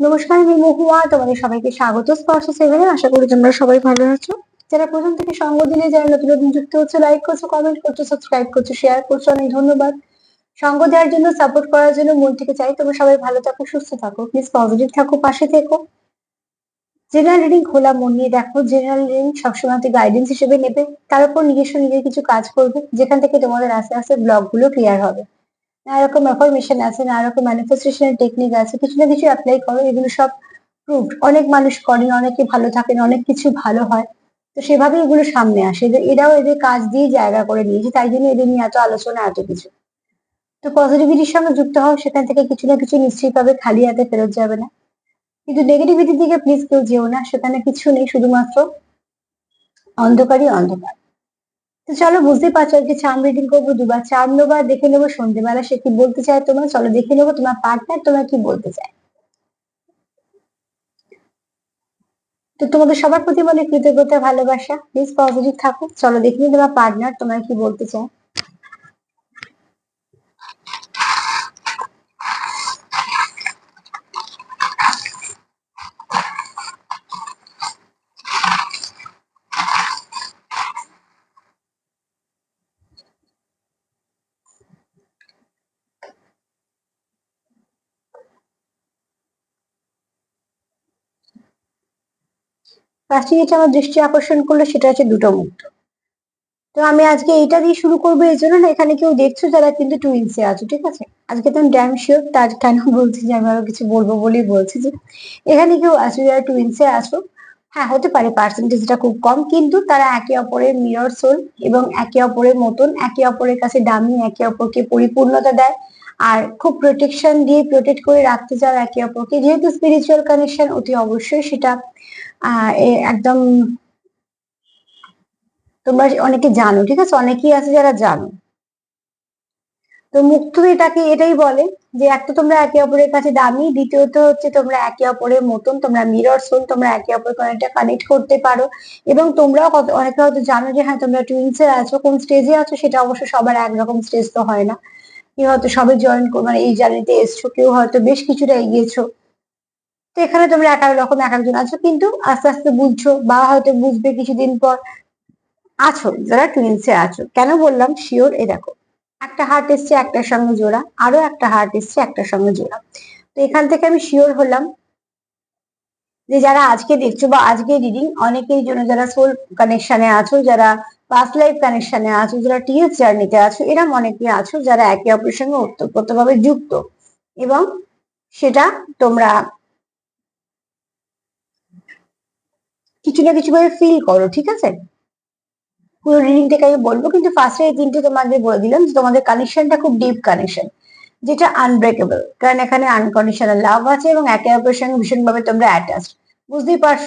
নমস্কার, আমি মহুয়া। তোমাদের সবাইকে স্বাগত। স্পর্শ সেভেনে আশা করি তোমরা সবাই ভালো আছো। যারা প্রথম থেকে সঙ্গ দিলে যারা নতুন নতুন যুক্ত হচ্ছে লাইক করছ কমেন্ট করছ সাবস্ক্রাইব করছ শেয়ার করছ, অনেক ধন্যবাদ। সঙ্গ দেওয়ার জন্য সাপোর্ট করার জন্য মন থেকে চাই, তোমরা সবাই ভালো থাকো, সুস্থ থাকো প্লিজ পজিটিভ থাকো, পাশে থেকো। জেনারেল রিডিং খোলা, মন নিয়ে দেখো। জেনারেল রিডিং সবসময় গাইডেন্স হিসেবে নেবে। তার উপর নিজস্ব নিজের কিছু কাজ করবে, যেখান থেকে তোমাদের আস্তে আস্তে ব্লগগুলো ক্লিয়ার হবে। নানা রকম অ্যাফরমেশন আছে নানা রকম ম্যানিফেস্টেশনের টেকনিক আছে, কিছু না কিছু অ্যাপ্লাই করো, এগুলো সব প্রুফড অনেক মানুষ করেন অনেকে ভালো থাকেন, অনেক কিছু ভালো হয়। তো সেভাবে এগুলো সামনে আসে। এরাও এদের কাজ দিয়ে জায়গা করে নিয়েছে, তাই জন্য এদের নিয়ে এত আলোচনা, এত কিছু। তো পজিটিভিটির সঙ্গে যুক্ত হও, সেখান থেকে কিছু না কিছু নিশ্চয়ই পাবে, খালি হাতে ফেরত যাবে না। কিন্তু নেগেটিভিটির দিকে প্লিজ কেউ যেও না, সেখানে কিছু নেই, শুধুমাত্র অন্ধকারই অন্ধকার। তো চলো বুঝতে পারছ আজকে চার্ম রিডিং করব দুবার। চার্ম নেব আর দেখে নেব সন্ধ্যেবেলা সে কি বলতে চায় তোমার। চলো দেখে নেব তোমার পার্টনার তোমার কি বলতে চায়। তো তোমাদের সবার প্রতি বলে কৃতজ্ঞতা, ভালোবাসা। প্লিজ পজিটিভ থাকো চলো দেখে তোমার পার্টনার তোমার কি বলতে চায়। ফার্স্টে যেটা আমার দৃষ্টি আকর্ষণ করল, সেটা হচ্ছে দুটো মুক্ত। তো আমি আজকে এইটা দিয়ে শুরু করব, এই জন্য না এখানে কেউ দেখছ যারা কিন্তু টুইন্সে আছো, ঠিক আছে? আজকে তো ড্যাম শিওর তার কেন বলছি যে আমি আরও কিছু বলব বলেই বলছি যে, এখানে কেউ আছো যারা টুইন্সে আছো হ্যাঁ হতে পারে পার্সেন্টেজটা খুব কম, কিন্তু তারা একে অপরের মিরর সোল এবং একে অপরের মতন, একে অপরের কাছে দামি, একে অপরকে পরিপূর্ণতা দেয় আর খুব প্রোটেকশন দিয়ে প্রোটেক্ট করে রাখতে চাও একে অপরকে, যেহেতু স্পিরিচুয়াল কানেকশন অতি অবশ্যই সেটা একদম তোমরা অনেকে জানো, ঠিক আছে? অনেকেই আছে যারা জানো। তো মুক্ত এটাকে, এটাই বলে যে এক তো তোমরা একে অপরের কাছে দামি, দ্বিতীয়ত হচ্ছে তোমরা একে অপরের মতন, তোমরা মিরর সোল তোমরা একে অপরকে অনেকটা কানেক্ট করতে পারো। এবং তোমরাও অনেকে হয়তো জানো যে হ্যাঁ তোমরা টুইন্সে আছো, কোন স্টেজে আছো, সেটা অবশ্য সবার একরকম স্টেজ তো হয় না। কেউ হয়তো সবে জয়েন মানে এই জার্নিতে এসছো, কেউ হয়তো বেশ কিছুটা এগিয়েছো। তো এখানে তোমরা এক রকম, এক একজন আছো, কিন্তু আস্তে আস্তে বুঝছ বা হয়তো বুঝবে কিছুদিন পর আছো, যারা টুইন্সে আছো। কেন বললাম? শিওর এ দেখো, একটা হার্ট এসছে, একটার সঙ্গে জোড়া, আরও একটা হার্ট এসছে, একটার সঙ্গে জোড়া। তো এখান থেকে আমি শিওর হলাম যে যারা আজকে দেখছ বা আজকে রিডিং অনেকের জন্য যারা সোল কানেকশনে আছো, যারা পাস্ট লাইফ কানেকশনে আছো, যারা টিএস জার্নিতে আছো এরম অনেকে আছো যারা একে অপরের সঙ্গে ওতপ্রোতভাবে যুক্ত। এবং সেটা তোমরা কিছু না কিছু ভাবে ফিল করো, ঠিক আছে? পুরো রিডিং থেকে আমি বলব, কিন্তু ফার্স্টে এই তিনটে তোমাদের বলে দিলাম যে তোমাদের কানেকশনটা খুব ডিপ কানেকশন যেটা আনব্রেকেবল কারণ এখানে আনকন্ডিশনাল লাভ আছে এবং একে অপরের সঙ্গে ভীষণভাবে তোমরা অ্যাটাচড বুঝতেই পারছ?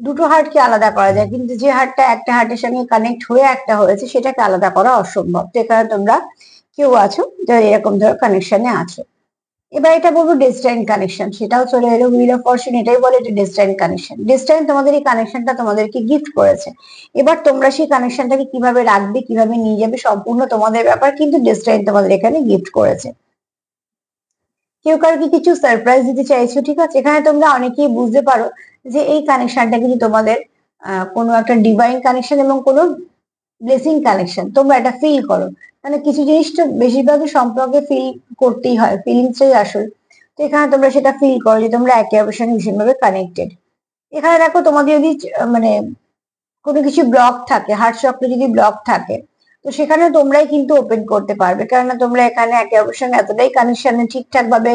দুটো হার্টকে আলাদা করা যায়, কিন্তু যে হার্টটা একটা হার্টের সঙ্গে কানেক্ট হয়ে একটা হয়েছে, সেটাকে আলাদা করা অসম্ভব। তো এখানে তোমরা কেউ আছো, যারা এরকম ধরো কানেকশনে আছো। এবার এটা বলব ডেস্টাইন কানেকশন সেটাও চলে এলো হুইল অফ ফরচুন এটাই বলে এটা ডেস্টাইন কানেকশন ডেস্টাইন তোমাদের এই কানেকশনটা তোমাদেরকে গিফট করেছে। এবার তোমরা সেই কানেকশনটাকে কীভাবে রাখবে, কীভাবে নিয়ে যাবে, সম্পূর্ণ তোমাদের ব্যাপার কিন্তু ডেস্টাইন তোমাদের এখানে গিফট করেছে। কেউ কারোকে কিছু সারপ্রাইজ দিতে চাইছো, ঠিক আছে? এখানে তোমরা অনেকেই বুঝতে পারো যে এই কানেকশনটা কিন্তু তোমাদের কোনো একটা ডিভাইন কানেকশন এবং কোনো ব্লেসিং কানেকশন তোমরা এটা ফিল করো। মানে কিছু জিনিস তো বেশিরভাগই সম্পর্কে ফিল করতেই হয় ফিলিংসটাই আসল। তো এখানে তোমরা সেটা ফিল করো যে তোমরা একে অপরের সঙ্গে ভীষণভাবে কানেক্টেড এখানে দেখো তোমাদের যদি মানে কোনো কিছু ব্লক থাকে হার্ট চক্রে যদি ব্লক থাকে, তো সেখানে তোমরাই কিন্তু ওপেন করতে পারবে। কেননা তোমরা এখানে একে অপরের সঙ্গে এতটাই কানেকশনে ঠিকঠাক ভাবে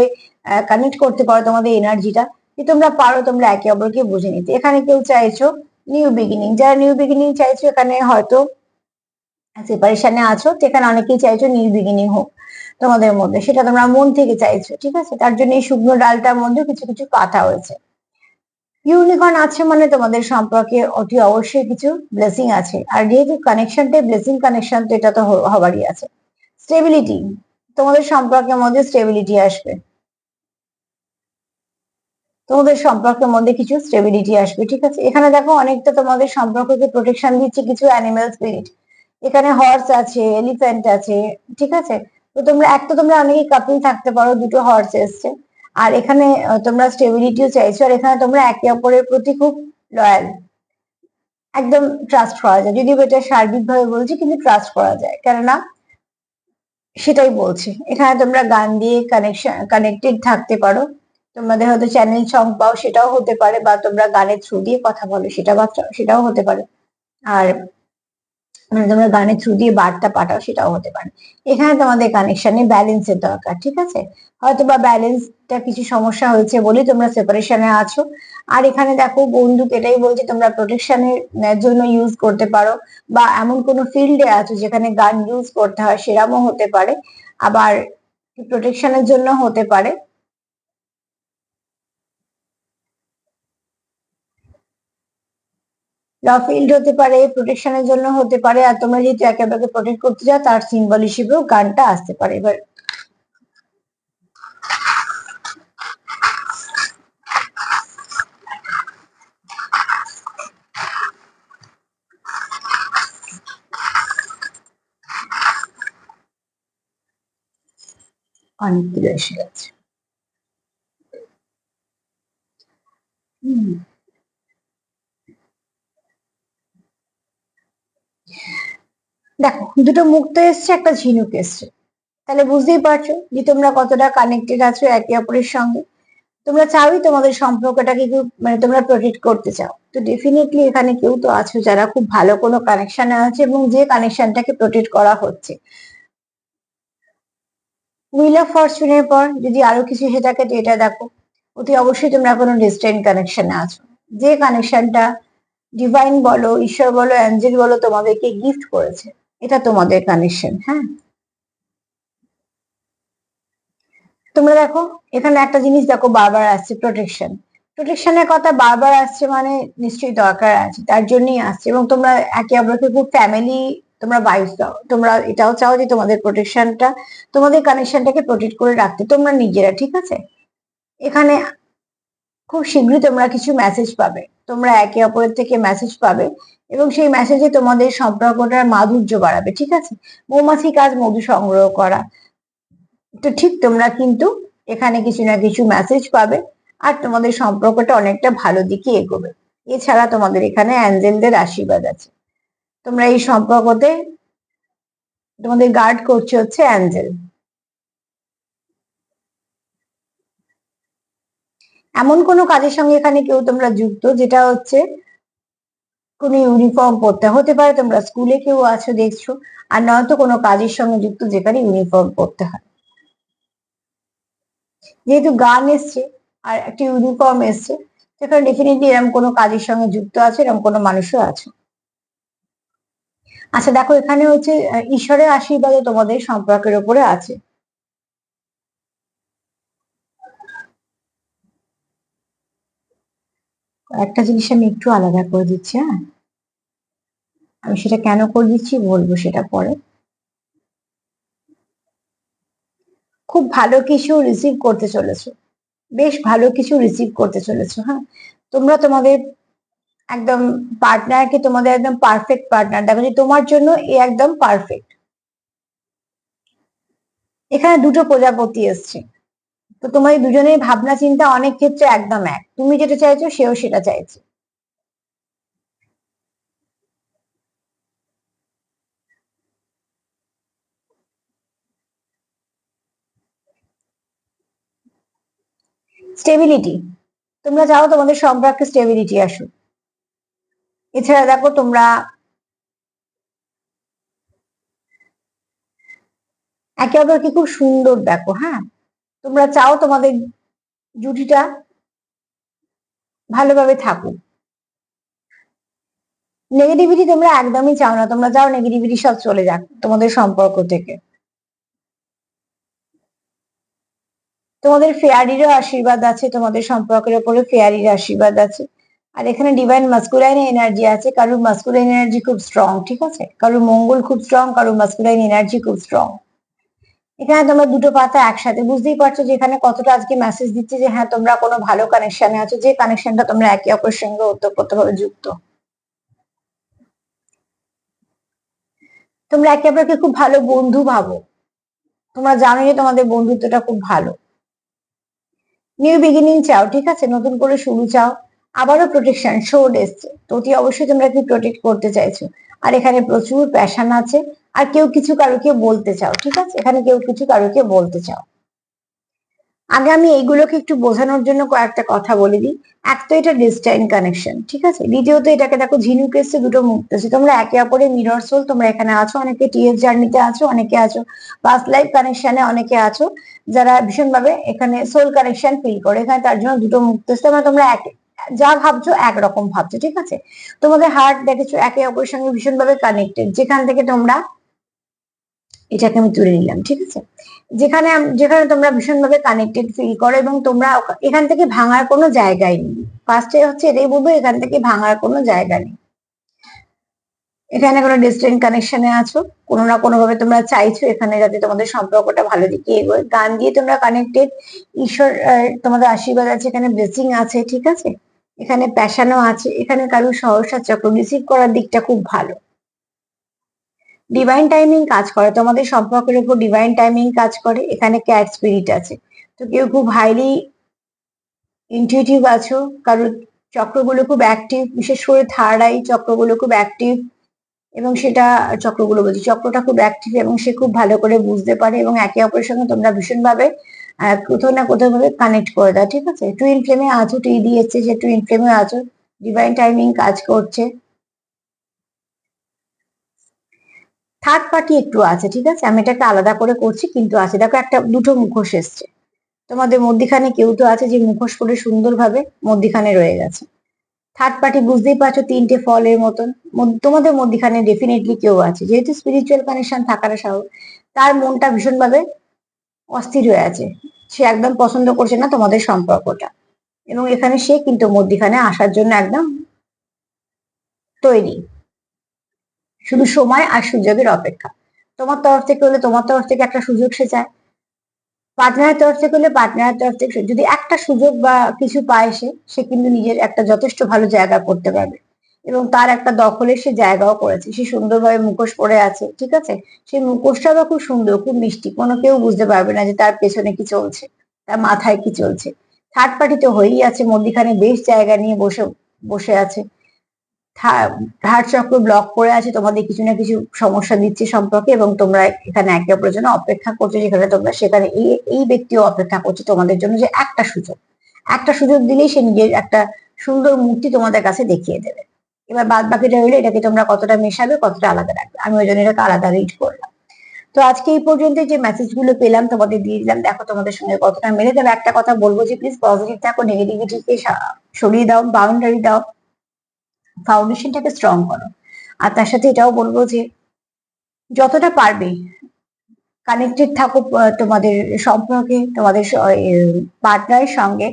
কানেক্ট করতে পারো তোমাদের এনার্জিটা যে তোমরা পারো, তোমরা একে অপরকে বুঝে নিতে। এখানে কেউ চাইছো নিউ বিগিনিং যারা নিউ বিগিনিং চাইছো, এখানে হয়তো সেপারেশনে আছো, তো এখানে অনেকেই চাইছো নিউ বিগিনিং হোক তোমাদের মধ্যে। সেটা তোমরা মন থেকে চাইছো, ঠিক আছে? তার জন্য এই শুকনো ডালটার মধ্যে কিছু কিছু পাতা হয়েছে ইউনিকর্ন আছে মানে তোমাদের সম্পর্কে অতি অবশ্যই কিছু ব্লেসিং আছে। আর যেহেতু কানেকশনটাই ব্লেসিং কানেকশন তো এটা তো হবারই আছে। স্টেবিলিটি তোমাদের সম্পর্কের মধ্যে স্টেবিলিটি আসবে। তোমাদের সম্পর্কের মধ্যে কিছু স্টেবিলিটি আসবে, ঠিক আছে? এখানে দেখো অনেকটা তোমাদের সম্পর্ককে প্রোটেকশন দিচ্ছে কিছু অ্যানিমেল স্পিরিট এখানে হর্স আছে এলিফ্যান্ট আছে, ঠিক আছে? তো তোমরা, এক তো তোমরা অনেকেই কাপল থাকতে পারো, দুটো হর্স এসছে। আর এখানে তোমরা স্টেবিলিটিও চাইছো, আর এখানে তোমরা একে অপরের প্রতি খুব লয়াল একদম ট্রাস্ট করা যায়। যদিও এটা সার্বিকভাবে বলছি, কিন্তু ট্রাস্ট করা যায়। কেননা, সেটাই বলছি। এখানে তোমরা গান দিয়ে কানেকশন কানেক্টেড থাকতে পারো। তোমাদের হয়তো চ্যানেল সং পাও, সেটাও হতে পারে, বা তোমরা গানের থ্রু দিয়ে কথা বলো, সেটা সেটাও হতে পারে। আর মানে তোমরা গানের থ্রু দিয়ে বার্তা পাঠাও, সেটাও হতে পারে। এখানে তোমাদের কানেকশনে ব্যালেন্সের দরকার, ঠিক আছে? হয়তো বা ব্যালেন্সটা কিছু সমস্যা হয়েছে বলে তোমরা সেপারেশনে আছো। আর এখানে দেখো, বন্দুক এটাই বলছে, তোমরা প্রোটেকশনের জন্য ইউজ করতে পারো, বা এমন কোনো ফিল্ডে আছো যেখানে গান ইউজ করতে হয়, সেরামও হতে পারে। আবার প্রোটেকশনের জন্য হতে পারে। ফিল্ড হতে পারে প্রোটেকশনের জন্য হতে পারে, আর তোমরা যেহেতু একে অপরকে প্রোটেক্ট করতে চাও, তার সিম্বল হিসেবেও গানটা আসতে পারে এবার। অনেকগুলো এসে গেছে হুম দেখো দুটো মুক্ত এসছে, একটা ঝিনুক এসছে। তাহলে বুঝতেই পারছ যে তোমরা কতটা কানেক্টেড আছো একে অপরের সঙ্গে। তোমরা চাওই তোমাদের সম্পর্কটাকে মানে তোমরা প্রোটেক্ট করতে চাও। তো ডেফিনেটলি এখানে কেউ তো আছো যারা খুব ভালো কোনো কানেকশনে আছে এবং যে কানেকশনটাকে প্রোটেক্ট করা হচ্ছে। হুইল অফ ফরচুনের পর যদি আরও কিছু তো এটা দেখো, অতি অবশ্যই তোমরা কোনো ডিস্টেন্ট কানেকশনে আছো। যে কানেকশনটা ডিভাইন বলো, ঈশ্বর বলো অ্যাঞ্জেল বলো তোমাদেরকে গিফট করেছে। এটা তোমাদের কানেকশন হ্যাঁ? তোমরা দেখো, এখানে একটা জিনিস দেখো, বারবার আসছে প্রোটেকশন প্রোটেকশনের কথা বারবার আসছে মানে নিশ্চয়ই দরকার আছে, তার জন্যই আসছে। এবং তোমরা একে অপরকে খুব ফ্যামিলি তোমরা ভাইস দাও। তোমরা এটাও চাও যে তোমাদের প্রোটেকশনটা তোমাদের কানেকশনটাকে প্রোটেক্ট করে রাখতে। তোমরা নিজেরা, ঠিক আছে? এখানে খুব শীঘ্রই তোমরা কিছু মেসেজ পাবে। তোমরা একে অপরের থেকে মেসেজ পাবে এবং সেই মেসেজে তোমাদের সম্পর্কটার মাধুর্য বাড়াবে, ঠিক আছে? মৌমাছি কাজ মধু সংগ্রহ করা। তো ঠিক তোমরা কিন্তু এখানে কিছু না কিছু মেসেজ পাবে আর তোমাদের সম্পর্কটা অনেকটা ভালো দিকে এগোবে। এছাড়া তোমাদের এখানে অ্যাঞ্জেলদের আশীর্বাদ আছে। তোমরা এই সম্পর্কতে তোমাদের গার্ড করছে হচ্ছে অ্যাঞ্জেল। এমন কোনো কাজের সঙ্গে এখানে কেউ তোমরা যুক্ত, যেটা হচ্ছে কোনো ইউনিফর্ম পরতে, হতে পারে তোমরা স্কুলে কেউ আছো, দেখছ, আর নয়তো কোনো কাজের সঙ্গে যুক্ত যেখানে ইউনিফর্ম পরতে হয়। যেহেতু গান এসছে, আর একটা ইউনিফর্ম এসছে সেখানে ডেফিনেটলি এরকম কোনো কাজের সঙ্গে যুক্ত আছে এরকম কোনো মানুষও আছে। আচ্ছা দেখো, এখানে হচ্ছে ঈশ্বরের আশীর্বাদও তোমাদের সম্পর্কের উপরে আছে। একটা জিনিস আমি একটু আলাদা করে দিচ্ছি হ্যাঁ? আমি সেটা কেন করে দিচ্ছি বলব সেটা পরে। খুব ভালো কিছু রিসিভ করতে চলেছো। বেশ ভালো কিছু রিসিভ করতে চলেছো হ্যাঁ? তোমরা তোমাদের একদম পার্টনারকে তোমাদের একদম পারফেক্ট পার্টনার দেখো যে তোমার জন্য এ একদম পারফেক্ট এখানে দুটো প্রজাপতি এসছে। তো তোমার দুজনের ভাবনা চিন্তা অনেক ক্ষেত্রে একদম এক। তুমি যেটা চাইছো, সেও সেটা চাইছে। স্টেবিলিটি তোমরা চাও তোমাদের সম্পর্কে স্টেবিলিটি আসুক। এছাড়া দেখো, তোমরা একে অপরকে খুব সুন্দর দেখো হ্যাঁ? তোমরা চাও তোমাদের জুটিটা ভালোভাবে থাকুক। নেগেটিভিটি তোমরা একদমই চাও না, তোমরা চাও নেগেটিভিটি সব চলে যাক তোমাদের সম্পর্ক থেকে। তোমাদের ফেয়ারিরও আশীর্বাদ আছে, তোমাদের সম্পর্কের উপরে ফেয়ারির আশীর্বাদ আছে। আর এখানে ডিভাইন মাস্কুলাইন এনার্জি আছে, কারোর মাস্কুলাইন এনার্জি খুব স্ট্রং ঠিক আছে? কারোর মঙ্গল খুব স্ট্রং কারোর মাস্কুলাইন এনার্জি খুব স্ট্রং এখানে তোমরা দুটো পাতা একসাথে। বুঝতেই পারছ যে এখানে কতটা আজকে মেসেজ দিচ্ছে যে হ্যাঁ তোমরা কোনো ভালো কানেকশনে আছো, যে কানেকশনটা তোমরা একে অপরের সঙ্গে ওতপ্রোতভাবে যুক্ত। তোমরা একে অপরকে খুব ভালো বন্ধু ভাবো। তোমরা জানো যে তোমাদের বন্ধুত্বটা খুব ভালো। নিউ বিগিনিং চাও, ঠিক আছে? নতুন করে শুরু চাও। আবারও প্রোটেকশন শোড এসছে। তো অতি অবশ্যই তোমরা কি প্রোটেক্ট করতে চাইছো। আর এখানে প্রচুর প্যাশন আছে। আর কেউ কিছু কারোকে বলতে চাও, ঠিক আছে? এখানে কেউ কিছু কারোকে বলতে চাও। আগে আমি এইগুলোকে একটু বোঝানোর জন্য কয়েকটা কথা বলে দিই। এক তো এটা ডিস্টাইন কানেকশন ঠিক আছে? দ্বিতীয়ত এটাকে দেখো, ঝিনুক এসছে, দুটো মুক্ত আছে তোমরা একে অপরে মিরর সোল তোমরা এখানে আছো, অনেকে টিএফ জার্নিতে আছো, অনেকে আছো পাস্ট লাইফ কানেকশনে অনেকে আছো যারা ভীষণভাবে এখানে সোল কানেকশন ফিল করে। এখানে তার জন্য দুটো মুক্ত এসছে। মানে তোমরা এক, যা ভাবছ একরকম ভাবছ, ঠিক আছে? তোমাদের হার্ট দেখেছ, একে অপরের সঙ্গে ভীষণভাবে কানেক্টেড যেখান থেকে তোমরা এটাকে আমি তুলে নিলাম, ঠিক আছে? যেখানে যেখানে তোমরা ভীষণভাবে কানেক্টেড ফিল করো এবং তোমরা এখান থেকে ভাঙার কোনো জায়গায় নেই। ফার্স্টে হচ্ছে এটাই বলব, এখান থেকে ভাঙার কোনো জায়গা নেই। এখানে কোনো ডিস্টেন্ট কানেকশনে আছো, কোনো না কোনো ভাবে তোমরা চাইছো এখানে যাতে তোমাদের সম্পর্কটা ভালো দিকে এগোয়। গান দিয়ে তোমরা কানেক্টেড ঈশ্বর তোমাদের আশীর্বাদ আছে, এখানে ব্লেসিং আছে, ঠিক আছে? এখানে প্যাশানো আছে, এখানে কারোর সহসা চক্র রিসিভ করার দিকটা খুব ভালো। ডিভাইন টাইমিং কাজ করে। তোমাদের সম্পর্কের উপর ডিভাইন টাইমিং কাজ করে। এখানে ক্যাট স্পিরিট আছে। তো কেউ খুব হাইলি ইনটিউটিভ আছো কারোর চক্রগুলো খুব অ্যাক্টিভ বিশেষ করে থার্ড আই চক্রগুলো খুব অ্যাক্টিভ এবং সেটা চক্রগুলো বলছি, চক্রটা খুব অ্যাক্টিভ এবং সে খুব ভালো করে বুঝতে পারে এবং একে অপরের সঙ্গে তোমরা ভীষণভাবে কোথাও না কোথাও ভাবে কানেক্ট করে দাও, ঠিক আছে? টুইন ফ্লেমে আছো টি দিয়েছে যে টুইন ফ্লেমে আছো। ডিভাইন টাইমিং কাজ করছে। থার্ড পার্টি একটু আছে, ঠিক আছে? আমি এটাকে আলাদা করে করছি, কিন্তু আছে। দেখো, একটা, দুটো মুখোশ এসছে। তোমাদের মধ্যিখানে কেউ তো আছে যে মুখোশ পরে সুন্দরভাবে মধ্যিখানে রয়ে গেছে। থার্ড পার্টি বুঝতেই পারছ, তিনটে ফলের মতন। তোমাদের মধ্যিখানে ডেফিনেটলি কেউ আছে। যেহেতু স্পিরিচুয়াল কানেকশন থাকার সাহস তার মনটা ভীষণভাবে অস্থির হয়ে আছে। সে একদম পছন্দ করছে না তোমাদের সম্পর্কটা। এবং এখানে সে কিন্তু মধ্যিখানে আসার জন্য একদম তৈরি। শুধু সময় আর সুযোগের অপেক্ষা। তোমার তরফ থেকে হলে তোমার তরফ থেকে একটা সুযোগ সে চায় পার্টনারের তরফ থেকে হলে পার্টনারের তরফ থেকে যদি একটা সুযোগ বা কিছু পায় সে সে কিন্তু নিজের একটা যথেষ্ট ভালো জায়গা করতে পারবে। এবং তার একটা দখলে সে জায়গাও করেছে। সে সুন্দরভাবে মুখোশ পরে আছে, ঠিক আছে? সেই মুখোশটা বা খুব সুন্দর, খুব মিষ্টি। কোনো কেউ বুঝতে পারবে না যে তার পেছনে কি চলছে, তার মাথায় কি চলছে। থার্ড পার্টি তো হয়েই আছে, মধ্যিখানে বেশ জায়গা নিয়ে বসে বসে আছে। হার্ট চক্র ব্লক করে আছে, তোমাদের কিছু না কিছু সমস্যা দিচ্ছে সম্পর্কে এবং তোমরা এখানে একে অপরের জন্য অপেক্ষা করছ, যেখানে তোমরা সেখানে এই এই ব্যক্তিও অপেক্ষা করছে তোমাদের জন্য যে একটা সুযোগ। একটা সুযোগ দিলেই সে নিজের একটা সুন্দর মূর্তি তোমাদের কাছে দেখিয়ে দেবে। এবার বাদ বাকিটা হইলে, এটাকে তোমরা কতটা মেশাবে, কতটা আলাদা রাখবে। আমি ওই জন্য এটাকে আলাদা রিড করলাম। তো আজকে এই পর্যন্ত যে মেসেজগুলো পেলাম, তোমাদের দিয়ে দিলাম, দেখো তোমাদের সঙ্গে কতটা মেলে। তবে একটা কথা বলব যে প্লিজ পজিটিভ থাকো নেগেটিভিটিকে সরিয়ে দাও বাউন্ডারি দাও। ফাউন্ডেশনটাকে স্ট্রং করো। আর তার সাথে এটাও বলব যে, যতটা পারবে কানেক্টেড থাকো তোমাদের সম্পর্কে, তোমাদের পার্টনারের সঙ্গে,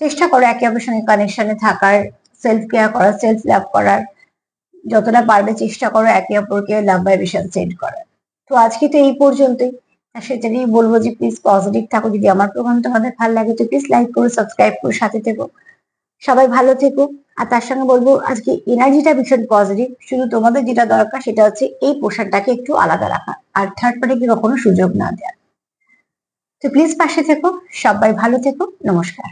চেষ্টা করো একে অপরের সঙ্গে কানেকশনে থাকার সেলফ কেয়ার করার সেলফ লাভ করার। যতটা পারবে, চেষ্টা করো একে অপরকে লাভ ভাইব্রেশন সেন্ড করার। তো আজকে তো এই পর্যন্তই। আর সেটাই বলব যে প্লিজ পজিটিভ থাকো। যদি আমার প্রোগ্রাম তোমাদের ভালো লাগে, তো প্লিজ লাইক করো সাবস্ক্রাইব করো, সাথে থেকো। সবাই ভালো থেকো। আর তার সঙ্গে বলব, আজকে এনার্জিটা ভীষণ পজিটিভ শুধু তোমাদের যেটা দরকার সেটা হচ্ছে এই পোশাকটাকে একটু আলাদা রাখা। আর থার্ড পার্টিকে কখনো সুযোগ না দেওয়া। তো প্লিজ পাশে থেকো, সবাই ভালো থেকো, নমস্কার।